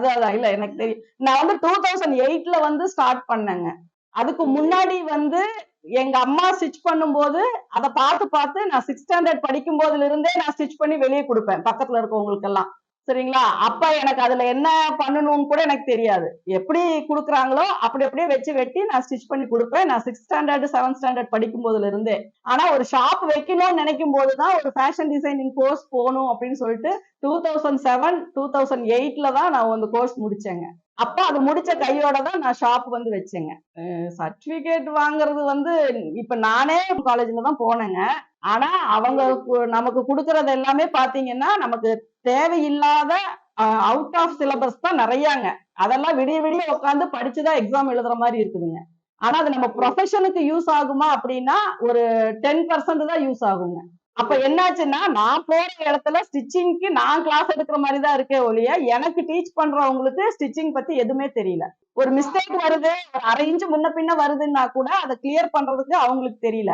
அது அதான் இல்ல எனக்கு தெரியும். நான் வந்து டூ தௌசண்ட் எயிட்ல வந்து ஸ்டார்ட் பண்ணேங்க. அதுக்கு முன்னாடி வந்து எங்க அம்மா ஸ்டிச் பண்ணும்போது அதை பார்த்து பார்த்து நான் சிக்ஸ் ஸ்டாண்டர்ட் படிக்கும் போதுல இருந்தே நான் ஸ்டிச் பண்ணி வெளியே கொடுப்பேன் பக்கத்துல இருக்கவங்களுக்கு எல்லாம் சரிங்களா? அப்ப எனக்கு அதுல என்ன பண்ணணும்னு கூட எனக்கு தெரியாது. எப்படி குடுக்குறாங்களோ அப்படி அப்படியே வச்சு வெட்டி நான் ஸ்டிச் பண்ணி கொடுப்பேன். நான் சிக்ஸ் ஸ்டாண்டர்ட் செவன்த் ஸ்டாண்டர்ட் படிக்கும் போதுல இருந்தே ஆனா ஒரு ஷாப் வைக்கணும்னு நினைக்கும் போதுதான் ஒரு ஃபேஷன் டிசைனிங் கோர்ஸ் போகணும் அப்படின்னு சொல்லிட்டு two thousand seven two thousand எயிட்ல தான் நான் வந்து கோர்ஸ் முடிச்சேங்க. அப்ப அது முடிச்ச கையோட தான் நான் ஷாப் வந்து வச்சேங்க. சர்டிபிகேட் வாங்குறது வந்து இப்ப நானே காலேஜ்ல தான் போனேங்க. ஆனா அவங்க கு- நமக்கு கொடுக்கறது எல்லாமே பாத்தீங்கன்னா நமக்கு தேவையில்லாத அவுட் ஆஃப் சிலபஸ் தான் நிறையாங்க. அதெல்லாம் விடிய விடிய உட்காந்து படிச்சுதான் எக்ஸாம் எழுதுற மாதிரி இருக்குதுங்க. ஆனா அது நம்ம ப்ரொஃபஷனுக்கு யூஸ் ஆகுமா அப்படின்னா ஒரு டென் பர்சன்ட் தான் யூஸ் ஆகுங்க. அப்ப என்னாச்சுன்னா நான் போற இடத்துல ஸ்டிச்சிங்க்கு நான் கிளாஸ் எடுக்கிற மாதிரி தான் இருக்கே ஒழிய எனக்கு டீச் பண்றவங்களுக்கு ஸ்டிச்சிங் பத்தி எதுவுமே தெரியல. ஒரு மிஸ்டேக் வருது ஒரு அரை இன்ச்சு முன்ன பின்ன வருதுன்னா கூட அதை கிளியர் பண்றதுக்கு அவங்களுக்கு தெரியல.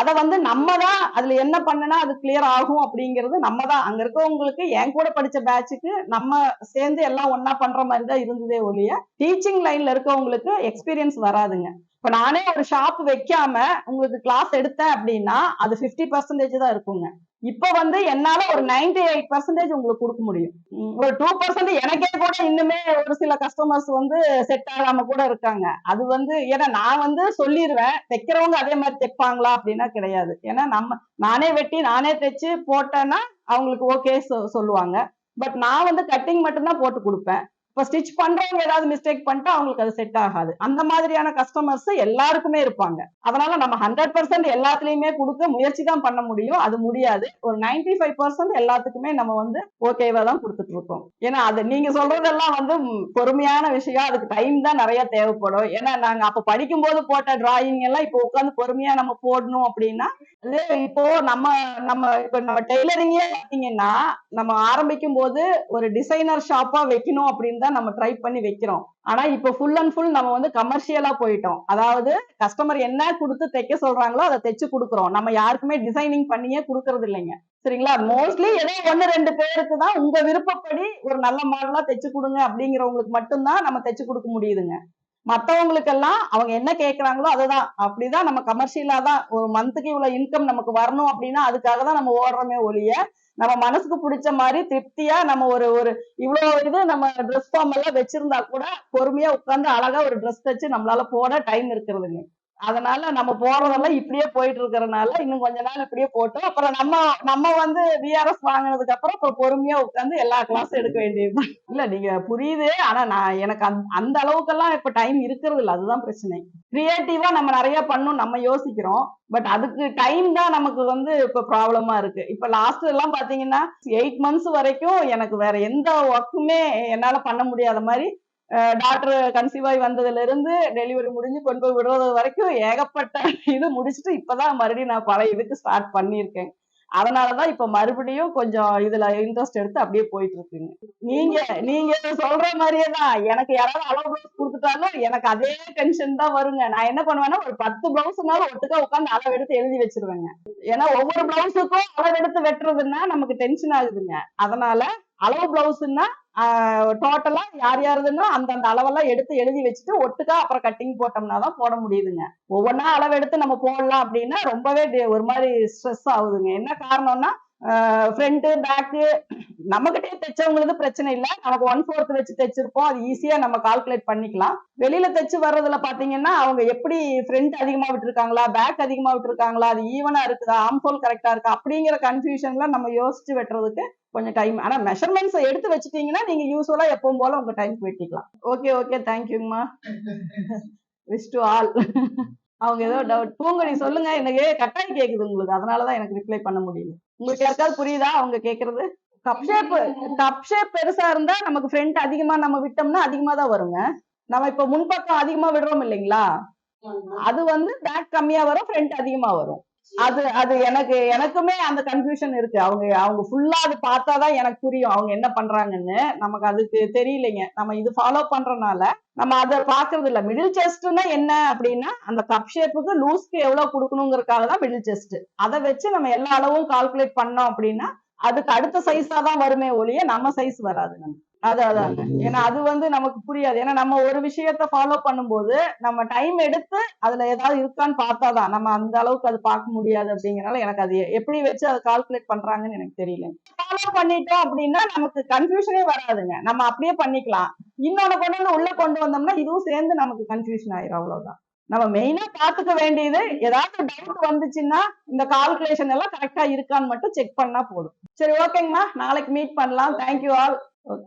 அதை வந்து நம்ம தான் அதுல என்ன பண்ணுனா அது கிளியர் ஆகும் அப்படிங்கிறது நம்ம தான் அங்க இருக்கவங்களுக்கு என் கூட படிச்ச பேட்சுக்கு நம்ம சேர்ந்து எல்லாம் ஒன்றா பண்ற மாதிரி தான் இருந்ததே ஒழிய டீச்சிங் லைன்ல இருக்கவங்களுக்கு எக்ஸ்பீரியன்ஸ் வராதுங்க. இப்ப நானே ஒரு ஷாப் வைக்காம உங்களுக்கு கிளாஸ் எடுத்தேன் அப்படின்னா அது 50% பர்சன்டேஜ் தான் இருக்குங்க. இப்ப வந்து என்னால ஒரு 98% எயிட் பர்சன்டேஜ் உங்களுக்கு கொடுக்க முடியும். ஒரு டூ பர்சன்ட் எனக்கே இன்னுமே ஒரு சில கஸ்டமர்ஸ் வந்து செட் ஆகாம கூட இருக்காங்க. அது வந்து ஏன்னா நான் வந்து சொல்லிடுவேன் தைக்கிறவங்க அதே மாதிரி தைப்பாங்களா அப்படின்னா கிடையாது. ஏன்னா நம்ம நானே வெட்டி நானே தைச்சு போட்டேன்னா அவங்களுக்கு ஓகே சொல்லுவாங்க. பட் நான் வந்து கட்டிங் மட்டும்தான் போட்டு கொடுப்பேன். இப்ப ஸ்டிச் பண்றவங்க ஏதாவது மிஸ்டேக் பண்ணிட்டா அவங்களுக்கு அது செட் ஆகாது. அந்த மாதிரியான கஸ்டமர்ஸ் எல்லாருக்குமே இருப்பாங்க. அதனால நம்ம ஹண்ட்ரட் பர்சன்ட் எல்லாத்துலயுமே கொடுக்க முயற்சி தான் பண்ண முடியும். அது முடியாது. ஒரு 95% ஃபைவ் பர்சன்ட் எல்லாத்துக்குமே நம்ம வந்து ஓகேவா தான் கொடுத்துட்டு இருக்கோம். ஏன்னா அது நீங்க சொல்றதெல்லாம் வந்து பொறுமையான விஷயம். அதுக்கு டைம் தான் நிறைய தேவைப்படும். ஏன்னா நாங்க அப்ப படிக்கும்போது போட்ட டிராயிங் எல்லாம் இப்போ உட்காந்து பொறுமையா நம்ம போடணும் அப்படின்னா இப்போ நம்ம நம்ம இப்போ நம்ம டெய்லரிங்கே பார்த்தீங்கன்னா நம்ம ஆரம்பிக்கும் போது ஒரு டிசைனர் ஷாப்பா வைக்கணும் அப்படின்னு தான் நம்ம ட்ரை பண்ணி வைக்கிறோம். ஆனா இப்போ ஃபுல் அண்ட் ஃபுல் நம்ம வந்து கமர்ஷியலா போயிட்டோம். அதாவது கஸ்டமர் என்ன கொடுத்து தைக்க சொல்றாங்களோ அதை தைச்சு கொடுக்குறோம். நம்ம யாருக்குமே டிசைனிங் பண்ணியே கொடுக்கறது இல்லைங்க. சரிங்களா? மோஸ்ட்லி ஏதோ ஒன்னு ரெண்டு பேருக்கு தான் உங்க விருப்பப்படி ஒரு நல்ல மாடலா தைச்சு கொடுங்க அப்படிங்கிறவங்களுக்கு மட்டும்தான் நம்ம தைச்சு கொடுக்க முடியுதுங்க. மத்தவங்களுக்கெல்லாம் அவங்க என்ன கேட்கறாங்களோ அதுதான். அப்படிதான் நம்ம கமர்ஷியலா தான் ஒரு மந்த்துக்கு இவ்வளவு இன்கம் நமக்கு வரணும் அப்படின்னா அதுக்காக தான் நம்ம ஓடுறோமே ஒழிய நம்ம மனசுக்கு பிடிச்ச மாதிரி திருப்தியா நம்ம ஒரு ஒரு இவ்வளவு இது நம்ம ட்ரெஸ் ஃபார்ம் எல்லாம் வச்சிருந்தா கூட பொறுமையா உட்கார்ந்து அழகா ஒரு ட்ரெஸ் தச்சு நம்மளால போட டைம் இருக்கிறதுங்க அதனால நம்ம போறதெல்லாம் இப்படியே போயிட்டு இருக்கறனால இன்னும் கொஞ்ச நாள் இப்படியே போட்டோம். அப்புறம் நம்ம நம்ம வந்து விஆர்எஸ் வாங்கினதுக்கு அப்புறம் அப்புறம் பொறுமையா உட்காந்து எல்லா கிளாஸும் எடுக்க வேண்டியதுதான் இல்ல நீங்க புரியுது. ஆனா நான் எனக்கு அந்த அந்த அளவுக்கெல்லாம் இப்ப டைம் இருக்கிறது இல்லை. அதுதான் பிரச்சனை. கிரியேட்டிவா நம்ம நிறைய பண்ணணும் நம்ம யோசிக்கிறோம். பட் அதுக்கு டைம் தான் நமக்கு வந்து இப்ப ப்ராப்ளமா இருக்கு. இப்ப லாஸ்ட் எல்லாம் பாத்தீங்கன்னா எயிட் மந்த்ஸ் வரைக்கும் எனக்கு வேற எந்த ஒர்க்குமே என்னால பண்ண முடியாத மாதிரி டாக்டர் கன்சீவ் ஆகி வந்ததுல இருந்து டெலிவரி முடிஞ்சு கொண்டு போய் விடுறது வரைக்கும் ஏகப்பட்ட இது முடிச்சுட்டு இப்பதான் மறுபடியும் நான் பழைய இதுக்கு ஸ்டார்ட் பண்ணியிருக்கேன். அதனாலதான் இப்ப மறுபடியும் கொஞ்சம் இதுல இன்ட்ரெஸ்ட் எடுத்து அப்படியே போயிட்டு இருக்குங்க நீங்க நீங்க சொல்ற மாதிரியே தான். எனக்கு யாராவது அளவு பிளவுஸ் கொடுத்துட்டாலும் எனக்கு அதே டென்ஷன் தான் வருங்க. நான் என்ன பண்ணுவேன்னா ஒரு பத்து பிளவுஸ்னாலும் ஒட்டுக்கா உட்காந்து அளவு எடுத்து எழுதி வச்சிருவேங்க. ஏன்னா ஒவ்வொரு பிளவுஸுக்கும் அளவு எடுத்து வெட்டுறதுன்னா நமக்கு டென்ஷன் ஆகுதுங்க. அதனால அளவு பிளவுஸ்ன்னா டோட்டலா யார் யாருதுன்னா அந்தந்த அளவெல்லாம் எடுத்து எழுதி வச்சுட்டு ஒட்டுக்கா அப்புறம் கட்டிங் போட்டோம்னா தான் போட முடியுதுங்க. ஒவ்வொன்றா அளவு எடுத்து நம்ம போடலாம் அப்படின்னா ரொம்பவே ஒரு மாதிரி ஸ்ட்ரெஸ் ஆகுதுங்க. என்ன காரணம்னா ஃப்ரண்ட்டு பேக்கு நம்மகிட்டயே தைச்சவங்களுக்கு பிரச்சனை இல்லை. நமக்கு ஒன் ஃபோர்த் வச்சு தைச்சிருப்போம். அது ஈஸியாக நம்ம கால்குலேட் பண்ணிக்கலாம். வெளியில தைச்சு வர்றதுல பார்த்தீங்கன்னா அவங்க எப்படி ஃப்ரண்ட் அதிகமாக விட்டுருக்காங்களா பேக் அதிகமாக விட்டுருக்காங்களா அது ஈவனாக இருக்குதா ஆம்ஃபோல் கரெக்டாக இருக்கா அப்படிங்கிற கன்ஃபியூஷன்ல நம்ம யோசிச்சு வெட்டுறதுக்கு கொஞ்சம் டைம் ஆனால் மெஷர்மெண்ட்ஸ் எடுத்து வச்சுட்டீங்கன்னா நீங்கள் யூஸ்ஃபுல்லாக எப்பவும் போல உங்கள் டைம் வெட்டிக்கலாம். ஓகே ஓகே தேங்க்யூங்கம்மா விஷ் டு ஆல் அவங்க ஏதோ டவுட் பூங்கொடி சொல்லுங்க. எனக்கு கட்டாயம் கேட்குது உங்களுக்கு. அதனாலதான் எனக்கு ரிப்ளை பண்ண முடியல. உங்களுக்கு யாருக்காவது புரியுதா அவங்க கேக்குறது? கப் ஷேப் கப் ஷேப் பெருசா இருந்தா நமக்கு ஃப்ரண்ட் அதிகமா நம்ம விட்டோம்னா அதிகமா தான் வருங்க. நம்ம இப்ப முன்பக்கம் அதிகமா விடுறோம் இல்லைங்களா? அது வந்து பேக் கம்மியா வரும் ஃப்ரண்ட் அதிகமா வரும். அது அது எனக்கு எனக்குமே அந்த கன்ஃபியூஷன் இருக்கு. அவங்க அவங்க ஃபுல்லா அது பார்த்தாதான் எனக்கு புரியும். அவங்க என்ன பண்றாங்கன்னு நமக்கு அதுக்கு தெரியலைங்க. நம்ம இது ஃபாலோ பண்றனால நம்ம அதை பாக்குறது இல்ல. மிடில் செஸ்ட்னா என்ன அப்படின்னா அந்த கப் ஷேப்புக்கு லூஸ்க்கு எவ்வளவு கொடுக்கணுங்கிறதுக்காக தான் மிடில் செஸ்ட் அதை வச்சு நம்ம எல்லா அளவும் கால்குலேட் பண்ணோம் அப்படின்னா அதுக்கு அடுத்த சைஸா தான் வருமே ஒழிய நம்ம சைஸ் வராது நம்ம அதான் ஏன்னா அது வந்து நமக்கு புரியாது. ஏன்னா நம்ம ஒரு விஷயத்த ஃபாலோ பண்ணும்போது நம்ம டைம் எடுத்து அதுல ஏதாவது இருக்கான்னு பார்த்தாதான் நம்ம அந்த அளவுக்கு அது பார்க்க முடியாது அப்படிங்கறனால எனக்கு அது எப்படி வச்சு அதை கால்குலேட் பண்றாங்கன்னு எனக்கு தெரியல. ஃபாலோ பண்ணிட்டோம் அப்படின்னா நமக்கு கன்ஃபியூஷனே வராதுங்க. நம்ம அப்படியே பண்ணிக்கலாம். இன்னொன்னு கொண்டு வந்து உள்ள கொண்டு வந்தோம்னா இதுவும் சேர்ந்து நமக்கு கன்ஃபியூஷன் ஆயிரும். அவ்வளவுதான். நம்ம மெயினா பாத்துக்க வேண்டியது ஏதாவது டவுட் வந்துச்சுன்னா இந்த கால்குலேஷன் எல்லாம் கரெக்டா இருக்கான்னு மட்டும் செக் பண்ணா போதும். சரி ஓகேங்கம்மா நாளைக்கு மீட் பண்ணலாம். Thank you all okay